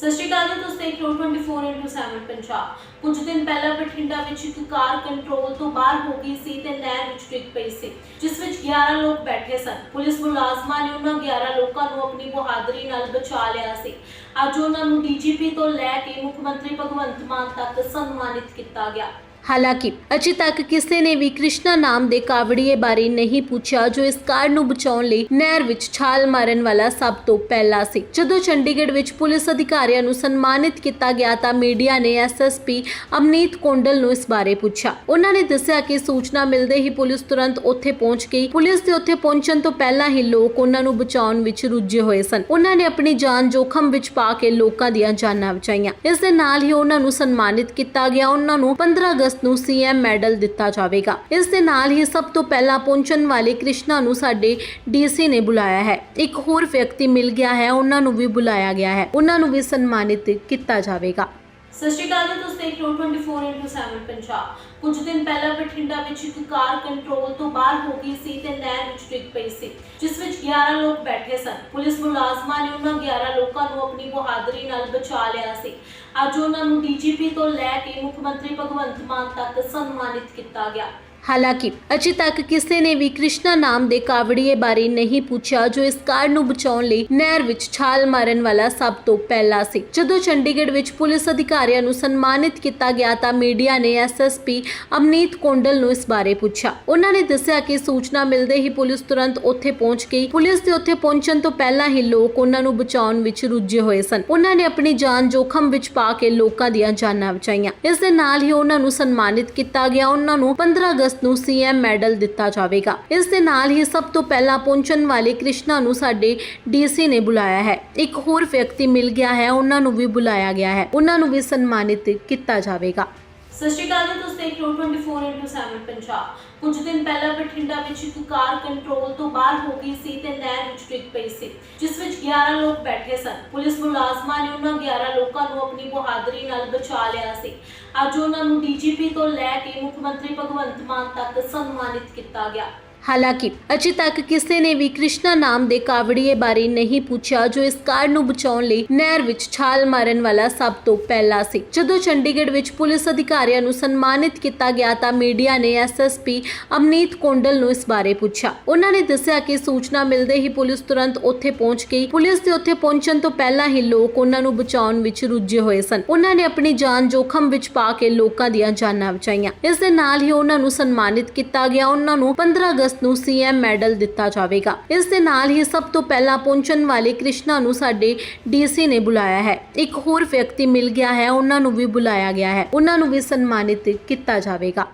ਸਤਿ ਸ਼੍ਰੀ ਅਕਾਲ ਜੀ, ਤੁਸੀਂ ਦੇਖ ਰਹੇ ਹੋ 24/7 ਪੰਜਾਬ। ਕੁਝ ਦਿਨ ਪਹਿਲਾਂ ਬਠਿੰਡਾ ਵਿੱਚ ਇੱਕ ਕਾਰ ਕੰਟਰੋਲ ਤੋਂ ਬਾਹਰ ਹੋ ਗਈ ਸੀ ਤੇ ਨਹਿਰ ਵਿੱਚ ਡਿੱਗ ਪਈ ਸੀ, ਜਿਸ ਵਿੱਚ 11 ਲੋਕ ਬੈਠੇ ਸਨ। ਪੁਲਿਸ ਮੁਲਾਜ਼ਮਾਂ ਨੇ ਉਹਨਾਂ 11 ਲੋਕਾਂ ਨੂੰ ਆਪਣੀ ਬਹਾਦਰੀ ਨਾਲ ਬਚਾ ਲਿਆ ਸੀ। ਅੱਜ ਉਹਨਾਂ ਨੂੰ ਡੀਜੀਪੀ ਤੋਂ ਲੈ ਕੇ ਮੁੱਖ ਮੰਤਰੀ ਭਗਵੰਤ ਮਾਨ ਤੱਕ ਸਨਮਾਨਿਤ ਕੀਤਾ ਗਿਆ। ਹਾਲਾਂਕਿ, ਅਜੇ ਤੱਕ ਕਿਸੇ ਨੇ ਵੀ ਕ੍ਰਿਸ਼ਨਾ ਨਾਮ ਦੇ ਕਾਵੜੀਏ ਬਾਰੇ ਨਹੀਂ ਪੁੱਛਿਆ ਜੋ ਇਸ ਕਾਰ ਨੂੰ ਬਚਾਉਣ ਲਈ ਨਹਿਰ ਵਿੱਚ ਛਾਲ ਮਾਰਨ ਵਾਲਾ ਸਭ ਤੋਂ ਪਹਿਲਾ ਸੀ। ਜਦੋਂ ਚੰਡੀਗੜ੍ਹ ਵਿੱਚ ਪੁਲਿਸ ਅਧਿਕਾਰੀਆਂ ਨੂੰ ਸਨਮਾਨਿਤ ਕੀਤਾ ਗਿਆ ਤਾਂ ਮੀਡੀਆ ਨੇ ਐਸਐਸਪੀ ਅਮਨੀਤ ਕੋਂਡਲ ਨੂੰ ਇਸ ਬਾਰੇ ਪੁੱਛਿਆ। ਉਹਨਾਂ ਨੇ ਦੱਸਿਆ ਕਿ ਸੂਚਨਾ ਮਿਲਦੇ ਹੀ ਪੁਲਿਸ ਤੁਰੰਤ ਉੱਥੇ ਪਹੁੰਚ ਗਈ। ਪੁਲਿਸ ਦੇ ਉੱਥੇ ਪਹੁੰਚਣ ਤੋਂ ਪਹਿਲਾਂ ਹੀ ਲੋਕ ਉਹਨਾਂ ਨੂੰ ਬਚਾਉਣ ਵਿੱਚ ਰੁੱਝੇ ਹੋਏ ਸਨ। ਉਹਨਾਂ ਨੇ ਆਪਣੀ ਜਾਨ ਜੋਖਮ ਵਿੱਚ ਪਾ ਕੇ ਲੋਕਾਂ ਦੀਆਂ ਜਾਨਾਂ ਬਚਾਈਆਂ। ਇਸ ਦੇ ਨਾਲ ਹੀ ਉਹਨਾਂ ਨੂੰ ਸਨਮਾਨਿਤ ਕੀਤਾ ਗਿਆ। ਉਹਨਾਂ ਨੂੰ 15 ਅਗਸਤ ਨੂੰ ਸੀਐਮ ਮੈਡਲ ਦਿੱਤਾ ਜਾਵੇਗਾ। ਇਸ ਦੇ ਨਾਲ ਹੀ ਸਭ ਤੋਂ ਪਹਿਲਾਂ ਪਹੁੰਚਣ ਵਾਲੇ ਕ੍ਰਿਸ਼ਨਾ ਨੂੰ ਸਾਡੇ ਡੀਸੀ ਨੇ ਬੁਲਾਇਆ ਹੈ। ਇੱਕ ਹੋਰ ਵਿਅਕਤੀ ਮਿਲ ਗਿਆ ਹੈ, ਉਹਨਾਂ ਨੂੰ ਵੀ ਬੁਲਾਇਆ ਗਿਆ ਹੈ। ਉਹਨਾਂ ਨੂੰ ਵੀ ਸਨਮਾਨਿਤ ਕੀਤਾ ਜਾਵੇਗਾ। ਸਤਿ ਸ਼੍ਰੀ ਅਕਾਲ ਜੀ, ਤੁਸੀਂ ਦੇਖ ਰਹੇ ਹੋ 24 ਪੰਜਾਬ। ਕੁਝ ਦਿਨ ਪਹਿਲਾਂ ਬਠਿੰਡਾ ਵਿੱਚ ਇੱਕ ਕਾਰ ਕੰਟਰੋਲ ਤੋਂ ਬਾਹਰ ਹੋ ਗਈ ਸੀ ਤੇ ਨਹਿਰ ਵਿੱਚ ਡਿੱਗ ਪਈ ਸੀ, ਜਿਸ ਵਿੱਚ 11 ਲੋਕ ਬੈਠੇ ਸਨ। ਪੁਲਿਸ ਮੁਲਾਜ਼ਮਾਂ ਨੇ ਉਹਨਾਂ 11 ਲੋਕਾਂ ਨੂੰ ਆਪਣੀ ਬਹਾਦਰੀ ਨਾਲ ਬਚਾ ਲਿਆ ਸੀ। ਅੱਜ ਉਹਨਾਂ ਨੂੰ ਡੀਜੀਪੀ ਤੋਂ ਲੈ ਕੇ ਮੁੱਖ ਮੰਤਰੀ ਭਗਵੰਤ ਮਾਨ ਤੱਕ ਸਨਮਾਨਿਤ ਕੀਤਾ ਗਿਆ। ਹਾਲਾਂਕਿ, ਅਜੇ ਤੱਕ ਕਿਸੇ ਨੇ ਵੀ ਕ੍ਰਿਸ਼ਨਾ ਨਾਮ ਦੇ ਕਾਵੜੀਏ ਬਾਰੇ ਨਹੀਂ ਪੁੱਛਿਆ ਜੋ ਇਸ ਕਾਰ ਨੂੰ ਬਚਾਉਣ ਲਈ ਨਹਿਰ ਵਿੱਚ ਛਾਲ ਮਾਰਨ ਵਾਲਾ ਸਭ ਤੋਂ ਪਹਿਲਾ ਸੀ। ਜਦੋਂ ਚੰਡੀਗੜ੍ਹ ਵਿੱਚ ਪੁਲਿਸ ਅਧਿਕਾਰੀਆਂ ਨੂੰ ਸਨਮਾਨਿਤ ਕੀਤਾ ਗਿਆ ਤਾਂ ਮੀਡੀਆ ਨੇ ਐਸਐਸਪੀ ਅਮਨੀਤ ਕੋਂਡਲ ਨੂੰ ਇਸ ਬਾਰੇ ਪੁੱਛਿਆ। ਉਹਨਾਂ ਨੇ ਦੱਸਿਆ ਕਿ ਸੂਚਨਾ ਮਿਲਦੇ ਹੀ ਪੁਲਿਸ ਤੁਰੰਤ ਉੱਥੇ ਪਹੁੰਚ ਗਈ। ਪੁਲਿਸ ਦੇ ਉੱਥੇ ਪਹੁੰਚਣ ਤੋਂ ਪਹਿਲਾਂ ਹੀ ਲੋਕ ਉਹਨਾਂ ਨੂੰ ਬਚਾਉਣ ਵਿੱਚ ਰੁੱਝੇ ਹੋਏ ਸਨ। ਉਹਨਾਂ ਨੇ ਆਪਣੀ ਜਾਨ ਜੋਖਮ ਵਿੱਚ ਪਾ ਕੇ ਲੋਕਾਂ ਦੀਆਂ ਜਾਨਾਂ ਬਚਾਈਆਂ। ਇਸ ਦੇ ਨਾਲ ਹੀ ਉਹਨਾਂ ਨੂੰ ਸਨਮਾਨਿਤ ਕੀਤਾ ਗਿਆ। ਉਹਨਾਂ ਨੂੰ 15 ਅਗਸਤ ਨੂੰ ਸੀਐਮ ਮੈਡਲ ਦਿੱਤਾ ਜਾਵੇਗਾ। ਇਸ ਦੇ ਨਾਲ ਹੀ ਸਭ ਤੋਂ ਪਹਿਲਾਂ ਪਹੁੰਚਣ ਵਾਲੇ ਕ੍ਰਿਸ਼ਨਾ ਨੂੰ ਸਾਡੇ ਡੀਸੀ ਨੇ ਬੁਲਾਇਆ ਹੈ। ਇੱਕ ਹੋਰ ਵਿਅਕਤੀ ਮਿਲ ਗਿਆ ਹੈ, ਉਹਨਾਂ ਨੂੰ ਵੀ ਬੁਲਾਇਆ ਗਿਆ ਹੈ। ਉਹਨਾਂ ਨੂੰ ਵੀ ਸਨਮਾਨਿਤ ਕੀਤਾ ਜਾਵੇਗਾ। ਸਤਿ ਸ਼੍ਰੀ ਅਕਾਲ ਜੀ, ਤੁਸੀਂ ਦੇਖ ਰਹੇ ਹੋ 24/7 ਪੰਜਾਬ। ਕੁਝ ਦਿਨ ਪਹਿਲਾਂ ਬਠਿੰਡਾ ਵਿੱਚ ਇੱਕ ਕਾਰ ਕੰਟਰੋਲ ਤੋਂ ਬਾਹਰ ਹੋ ਗਈ ਸੀ ਤੇ ਨਹਿਰ ਵਿੱਚ ਡਿੱਗ ਪਈ ਸੀ, ਜਿਸ ਵਿੱਚ 11 ਲੋਕ ਬੈਠੇ ਸਨ। ਪੁਲਿਸ ਮੁਲਾਜ਼ਮਾਂ ਨੇ ਉਹਨਾਂ 11 ਲੋਕਾਂ ਨੂੰ ਆਪਣੀ ਬਹਾਦਰੀ ਨਾਲ ਬਚਾ ਲਿਆ ਸੀ। ਅੱਜ ਉਹਨਾਂ ਨੂੰ ਡੀਜੀਪੀ ਤੋਂ ਲੈ ਕੇ ਮੁੱਖ ਮੰਤਰੀ ਭਗਵੰਤ ਮਾਨ ਤੱਕ ਸਨਮਾਨਿਤ ਕੀਤਾ ਗਿਆ। ਹਾਲਾਂਕਿ, ਅਜੇ ਤੱਕ ਕਿਸੇ ਨੇ ਵੀ ਕ੍ਰਿਸ਼ਨਾ ਨਾਮ ਦੇ ਕਾਵੜੀਏ ਬਾਰੇ ਨਹੀਂ ਪੁੱਛਿਆ ਜੋ ਇਸ ਕਾਰ ਨੂੰ ਬਚਾਉਣ ਲਈ ਨਹਿਰ ਵਿੱਚ ਛਾਲ ਮਾਰਨ ਵਾਲਾ ਸਭ ਤੋਂ ਪਹਿਲਾ ਸੀ। ਜਦੋਂ ਚੰਡੀਗੜ੍ਹ ਵਿੱਚ ਪੁਲਿਸ ਅਧਿਕਾਰੀਆਂ ਨੂੰ ਸਨਮਾਨਿਤ ਕੀਤਾ ਗਿਆ ਤਾਂ ਮੀਡੀਆ ਨੇ ਐਸਐਸਪੀ ਅਮਨੀਤ ਕੋਂਡਲ ਨੂੰ ਇਸ ਬਾਰੇ ਪੁੱਛਿਆ। ਉਹਨਾਂ ਨੇ ਦੱਸਿਆ ਕਿ ਸੂਚਨਾ ਮਿਲਦੇ ਹੀ ਪੁਲਿਸ ਤੁਰੰਤ ਉੱਥੇ ਪਹੁੰਚ ਗਈ। ਪੁਲਿਸ ਦੇ ਉੱਥੇ ਪਹੁੰਚਣ ਤੋਂ ਪਹਿਲਾਂ ਹੀ ਲੋਕ ਉਹਨਾਂ ਨੂੰ ਬਚਾਉਣ ਵਿੱਚ ਰੁੱਝੇ ਹੋਏ ਸਨ। ਉਹਨਾਂ ਨੇ ਆਪਣੀ ਜਾਨ ਜੋਖਮ ਵਿੱਚ ਪਾ ਕੇ ਲੋਕਾਂ ਦੀਆਂ ਜਾਨਾਂ ਬਚਾਈਆਂ। ਇਸ ਦੇ ਨਾਲ ਹੀ ਉਹਨਾਂ ਨੂੰ ਸਨਮਾਨਿਤ ਕੀਤਾ ਗਿਆ। ਉਹਨਾਂ ਨੂੰ 15 ਅਗਸਤ ਨੂੰ ਸੀਐਮ ਮੈਡਲ ਦਿੱਤਾ ਜਾਵੇਗਾ। ਇਸ ਦੇ ਨਾਲ ਹੀ ਸਭ ਤੋਂ ਪਹਿਲਾਂ ਪਹੁੰਚਣ ਵਾਲੇ ਕ੍ਰਿਸ਼ਨਾ ਨੂੰ ਸਾਡੇ ਡੀਸੀ ਨੇ ਬੁਲਾਇਆ ਹੈ। ਇੱਕ ਹੋਰ ਵਿਅਕਤੀ ਮਿਲ ਗਿਆ ਹੈ, ਉਹਨਾਂ ਨੂੰ ਵੀ ਬੁਲਾਇਆ ਗਿਆ ਹੈ। ਉਹਨਾਂ ਨੂੰ ਵੀ ਸਨਮਾਨਿਤ ਕੀਤਾ ਜਾਵੇਗਾ।